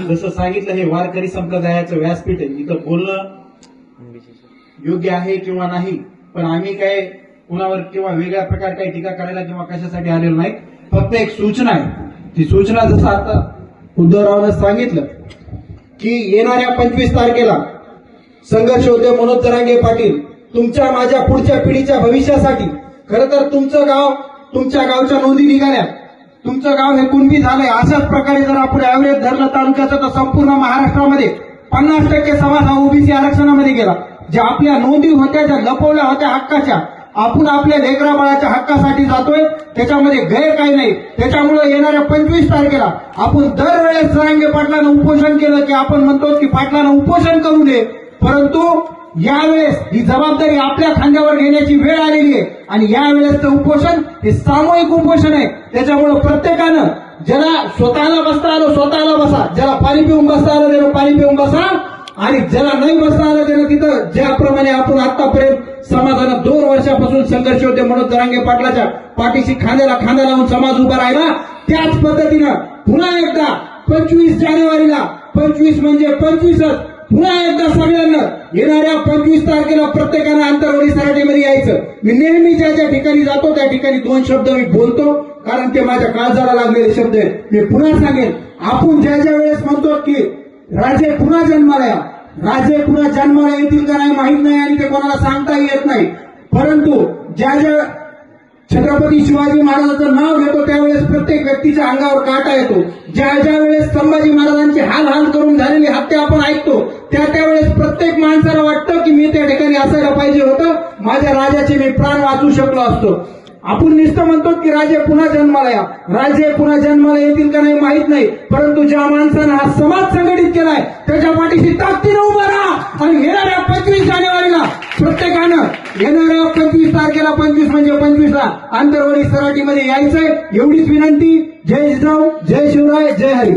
जसं सांगितलं हे वारकरी संप्रदायाचं व्यासपीठ आहे. इथं बोलणं योग्य आहे किंवा नाही पण आम्ही काय कुणावर किंवा वेगळ्या प्रकार काही टीका करायला किंवा कशासाठी आलेलो नाही फक्त एक सूचना आहे. ती सूचना जसं आता उद्धवरावनं सांगितलं की येणाऱ्या पंचवीस तारखेला संघर्ष होते मनोज जरांगे पाटील तुमच्या माझ्या पुढच्या पिढीच्या भविष्यासाठी खरं तर तुमचं गाव तुमच्या गावच्या नोंदी निघाल्या. तुमचं गाव हे कुणबी झालंय अशाच प्रकारे जर आपण ऍव्हरेज धरलं तालुक्याचं तर संपूर्ण महाराष्ट्रामध्ये पन्नास टक्के समाज हा ओबीसी आरक्षणामध्ये गेला. ज्या आपल्या नोंदी होत्या ज्या लपवल्या होत्या हक्काच्या आपण आपल्या लेकरा बाळाच्या हक्कासाठी जातोय त्याच्यामध्ये गैर काही नाही. त्याच्यामुळे येणाऱ्या पंचवीस तारखेला आपण दरवेळेस रांगे पाटलानं उपोषण केलं की आपण म्हणतो की पाटलानं उपोषण करू नये. परंतु यावेळेस ही जबाबदारी आपल्या खांद्यावर घेण्याची वेळ आलेली आहे. आणि यावेळेसचं उपोषण हे सामूहिक उपोषण आहे. त्याच्यामुळं प्रत्येकानं ज्याला स्वतःला बसता आलं स्वतःला बसा. ज्याला पाणी पिऊन बसता आलं त्यानं पाणी पिऊन बसा. आणि ज्याला नाही बसता आलं त्यानं तिथं ज्याप्रमाणे आपण आतापर्यंत समाजानं दोन वर्षापासून संघर्ष होते म्हणून जरांगे पाटलाच्या पाठीशी खांद्याला खांदा लावून समाज उभा राहिला. त्याच पद्धतीनं पुन्हा एकदा पंचवीस जानेवारीला पंचवीस म्हणजे पंचवीसच पुन्हा एकदा सगळ्यांना येणाऱ्या पंचवीस तारखेला प्रत्येकानं आंतरवाडी सराटीमध्ये यायचं. मी नेहमी ज्या ज्या ठिकाणी जातो त्या ठिकाणी दोन शब्द मी बोलतो. कारण ते माझ्या काळजाला लागलेले शब्द आहेत. मी पुन्हा सांगेन आपण ज्या ज्या वेळेस म्हणतो की राजे पुन्हा जन्माला या. राजे पुन्हा जन्माला येतील का नाही माहीत नाही आणि ते कोणाला सांगता येत नाही. परंतु ज्या ज्या छत्रपती शिवाजी महाराजांचं नाव घेतो त्यावेळेस प्रत्येक व्यक्तीच्या अंगावर काटा येतो. ज्या ज्या वेळेस संभाजी महाराजांची हाल हाल करून झालेली हत्या आपण ऐकतो त्या त्यावेळेस प्रत्येक माणसाला वाटतं की मी त्या ठिकाणी असायला पाहिजे होतं. माझ्या राजाचे मी प्राण वाचू शकलो असतो. आपण निस्त म्हणतो की राजे पुन्हा जन्माला या. राजे पुन्हा जन्माला येतील का नाही माहीत नाही. परंतु ज्या माणसानं हा समाज संघटित केलाय त्याच्या पाठीशी ताकदीनं उभा राहा आणि येणाऱ्या पंचवीस जानेवारीला प्रत्येकानं येणाऱ्या पंचवीस तारखेला पंचवीस म्हणजे पंचवीसला आंतरवाडी सराटीमध्ये यायचंय. एवढीच विनंती. जय जिजाऊ जय शिवराय जय हरी.